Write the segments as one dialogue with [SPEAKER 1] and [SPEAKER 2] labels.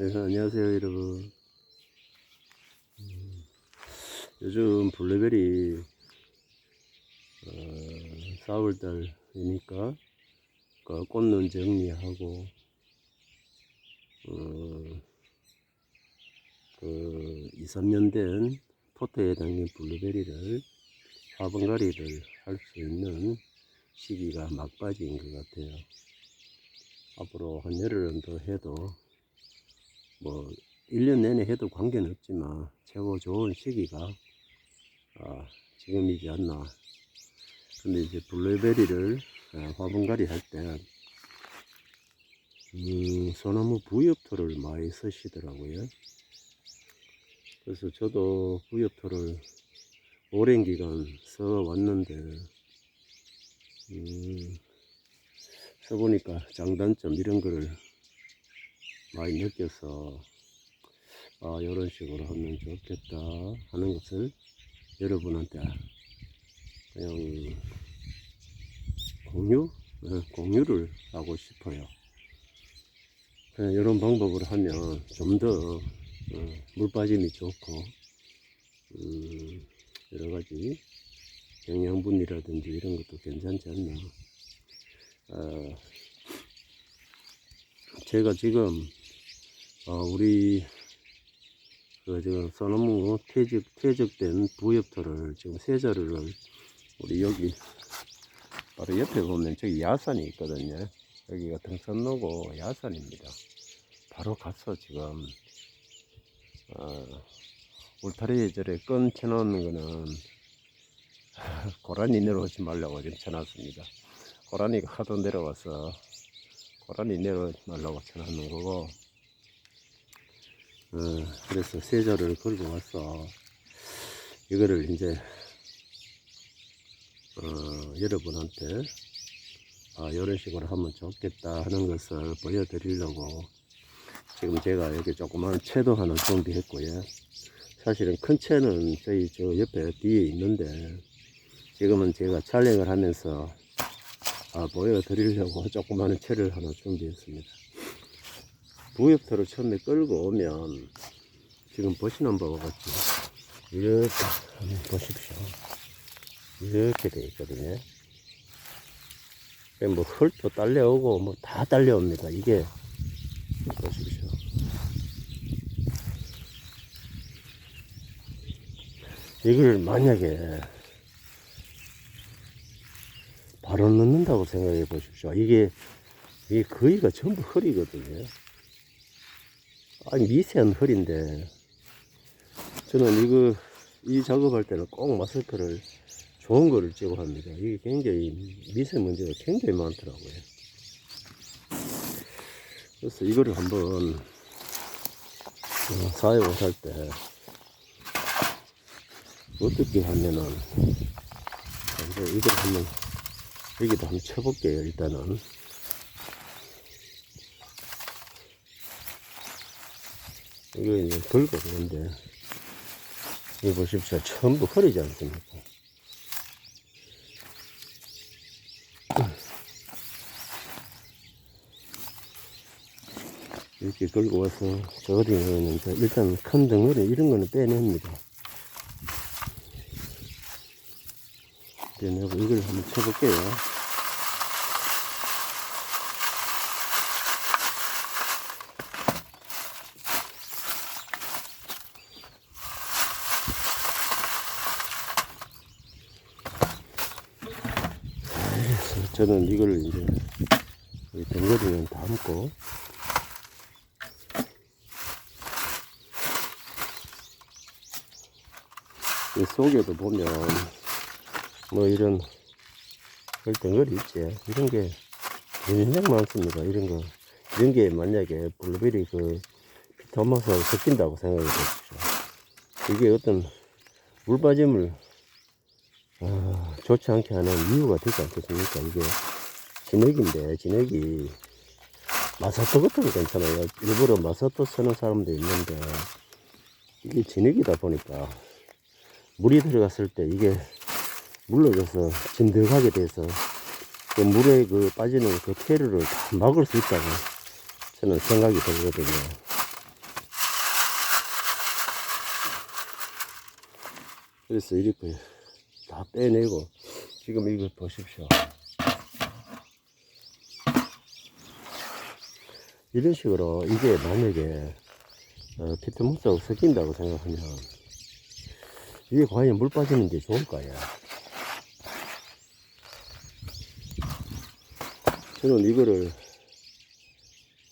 [SPEAKER 1] 네, 안녕하세요, 여러분. 음, 요즘 블루베리, 어, 4월달이니까, 그 꽃눈 정리하고, 어, 그, 2, 3년 된 포트에 담긴 블루베리를 화분갈이를 할 수 있는 시기가 막바지인 것 같아요. 앞으로 한 열흘은 더 해도 뭐 1년 내내 해도 관계는 없지만 최고 좋은 시기가 아, 지금이지 않나. 근데 이제 블루베리를 아, 화분갈이 할때 음, 소나무 부엽토를 많이 쓰시더라고요. 그래서 저도 부엽토를 오랜 기간 써왔는데 음, 써보니까 장단점 이런 거를 많이 느껴서 아 이런 식으로 하면 좋겠다 하는 것을 여러분한테 그냥 공유 네, 공유를 하고 싶어요. 이런 방법으로 하면 좀 더 물 빠짐이 좋고 음, 여러 가지 영양분이라든지 이런 것도 괜찮지 않나. 어, 제가 지금 어, 우리 그 지금 소나무 퇴적 퇴적된 부엽토를 지금 세 자루를 우리 여기 바로 옆에 보면 저기 야산이 있거든요. 여기가 등산로고 야산입니다. 바로 가서 지금 어, 울타리에 저래 끈 쳐놓는 거는 고라니 내려오지 말라고 지금 쳐놨습니다. 고라니가 하도 내려와서 고라니 내려오지 말라고 쳐놓는 거고 어, 그래서 세자를 걸고 와서 이거를 이제 어, 여러분한테 아, 이런 식으로 하면 좋겠다 하는 것을 보여드리려고 지금 제가 여기 조그만 채도 하나 준비했고요. 사실은 큰 채는 저희 저 옆에 뒤에 있는데 지금은 제가 촬영을 하면서 아, 보여드리려고 조그마한 채를 하나 준비했습니다. 부엽토를 처음에 끌고 오면 지금 보시는 바와 같이 이렇게 한번 보십시오. 이렇게 돼 있거든요. 뭐 흙도 딸려오고 뭐 다 딸려옵니다. 이게 보십시오. 이걸 만약에 바로 넣는다고 생각해 보십시오. 이게, 이게 거의가 전부 흙이거든요. 아니, 미세한 흙인데, 저는 이거, 이 작업할 때는 꼭 마스크를 좋은 거를 찍고 합니다. 이게 굉장히 미세먼지가 굉장히 많더라고요. 그래서 이거를 한번 어, 사용을 할때 어떻게 하면은 이제 이걸 한번 여기도 한번 쳐볼게요 일단은 이거 이제 그런데. 이거 보십시오. 전부 흐리지 않습니까? 이렇게 걸고 와서 저 어디는 이제 일단 큰 덩어리 이런 거는 빼냅니다. 빼내고 이걸 한번 쳐볼게요 저는 이걸 이제 이 덩어리는 담고. 이 속에도 보면 뭐 이런 그 덩어리 있지? 이런 게 굉장히 많습니다. 이런 거. 이런 게 만약에 블루베리 그 토마토 섞인다고 생각해 보십시오. 이게 어떤 물 빠짐을 아, 좋지 않게 하는 이유가 되지 않겠습니까? 이게 진흙인데, 진흙이 마사토 같은 거 괜찮아요. 일부러 마사토 쓰는 사람도 있는데, 이게 진흙이다 보니까 물이 들어갔을 때 이게 물러져서 진득하게 돼서 그 물에 그 빠지는 그 퇴류를 다 막을 수 있다고 저는 생각이 들거든요. 그래서 이렇게 다 빼내고 지금 이거 보십시오. 이런 식으로 이게 만약에 어, 피트모스하고 섞인다고 생각하면 이게 과연 물 빠지는 게 좋을까요? 저는 이거를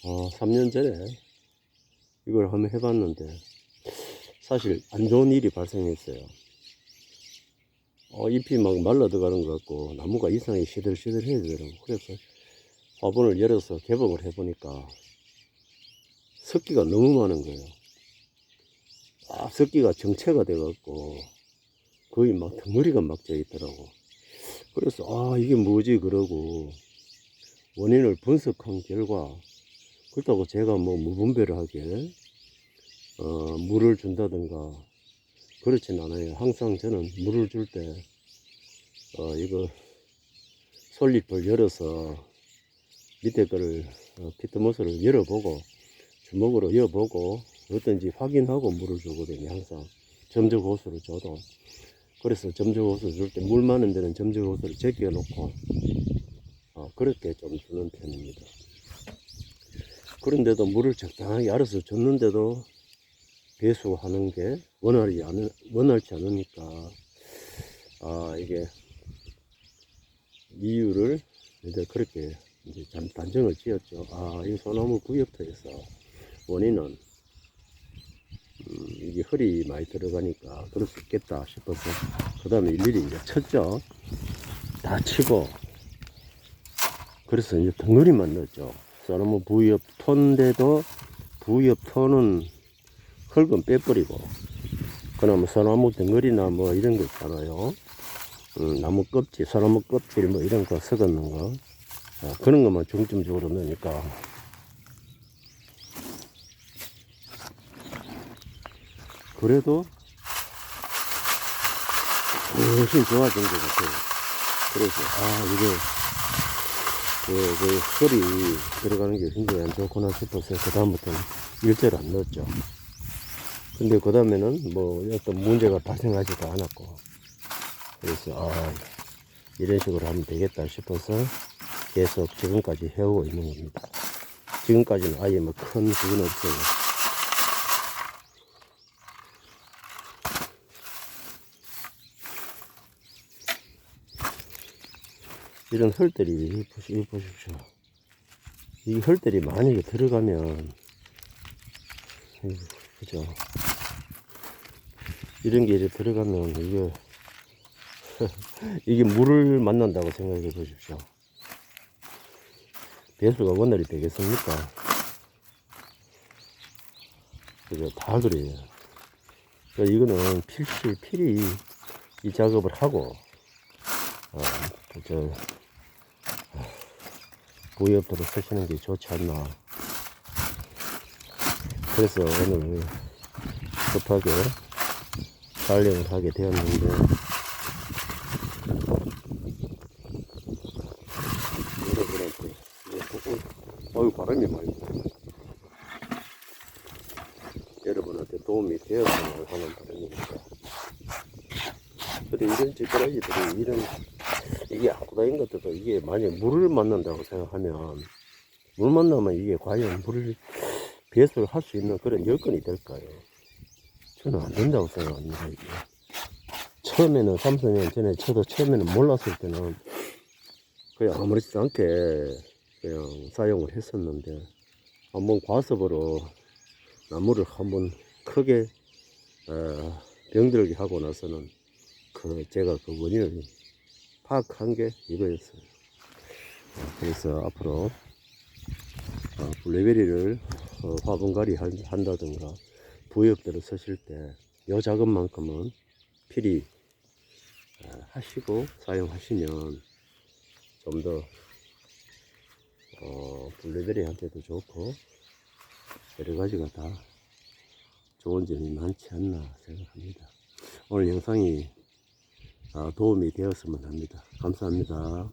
[SPEAKER 1] 어, 3년 전에 이걸 한번 해봤는데 사실 안 좋은 일이 발생했어요. 어, 잎이 막 말라 들어가는 것 같고 나무가 이상하게 시들시들해야 되더라고. 그래서 화분을 열어서 개봉을 해보니까 습기가 너무 많은 거예요. 아, 습기가 정체가 돼 갖고 거의 막 덩어리가 막져 있더라고. 그래서 아 이게 뭐지 그러고 원인을 분석한 결과 그렇다고 제가 뭐 무분별하게 어, 물을 준다든가 그렇진 않아요. 항상 저는 물을 줄 때 어, 이거 솔잎을 열어서 밑에 거를 어, 피트모스를 열어보고 주먹으로 열어보고 어떤지 확인하고 물을 주거든요. 항상 점적 호수를 줘도 그래서 점적 호수 줄 때 물 많은 데는 점적 호수를 제껴 놓고 어, 그렇게 좀 주는 편입니다. 그런데도 물을 적당하게 알아서 줬는데도 배수하는 게 원활히 않, 원활치 않으니까 아 이게 이유를 이제 그렇게 이제 단- 단정을 지었죠. 아, 이 소나무 구엽터에서 원인은 음, 이게 흙이 많이 들어가니까 그럴 수 있겠다 싶어서 그 다음에 일일이 이제 쳤죠. 다 치고 그래서 이제 덩어리만 넣었죠. 소나무 부엽 톤인데도 부엽 톤은 흙은 빼버리고 그나마 소나무 덩어리나 뭐 이런 거 있잖아요. 음, 나무 껍질, 소나무 껍질 뭐 이런 거 썩었는 거 아, 그런 것만 중점적으로 넣으니까 그래도 훨씬 좋아진 것 같아요. 그래서 아 이게 그, 그 혈이 들어가는 게 굉장히 안 좋구나 싶어서 그 다음부터는 일제를 안 넣었죠. 근데 그 다음에는 뭐 어떤 문제가 발생하지도 않았고 그래서 아 이런 식으로 하면 되겠다 싶어서 계속 지금까지 해오고 있는 겁니다. 지금까지는 아예 뭐큰 그건 없어요. 이런 이거 보십시오. 이 헐들이 만약에 들어가면 그죠? 이런 게 이제 들어가면 이게 이게 물을 만난다고 생각해 보십시오. 배수가 원활히 되겠습니까? 그죠? 다 그래요. 그러니까 이거는 필시, 필히 이 작업을 하고, 어, 저, 부위업도로 쓰시는 게 좋지 않나. 그래서 오늘 급하게 촬영을 하게 되었는데, 어유 바람이 많이. 여러분한테 도움이 되었으면 하는 바람이니까. 근데 이런 찌끄러기들이 이런 이게 아쿠다인 것들도 이게 만약 물을 만난다고 생각하면 물 만나면 이게 과연 물을 배수를 할 수 있는 그런 여건이 될까요? 저는 안 된다고 생각합니다. 이게. 처음에는 3, 4년 전에 저도 처음에는 몰랐을 때는 그냥 아무렇지도 않게 그냥 사용을 했었는데 한번 과습으로 나무를 한번 크게 어, 병들게 하고 나서는 그 제가 그 원인을 파악한 게 이거였어요. 어, 그래서 앞으로 어, 블루베리를 어, 화분갈이 한- 한다든가 부역들을 쓰실 때 요 작업만큼은 필히 어, 하시고 사용하시면 좀더 어, 블루베리한테도 좋고 여러 가지가 다 좋은 점이 많지 않나 생각합니다. 오늘 영상이 아, 도움이 되었으면 합니다. 감사합니다.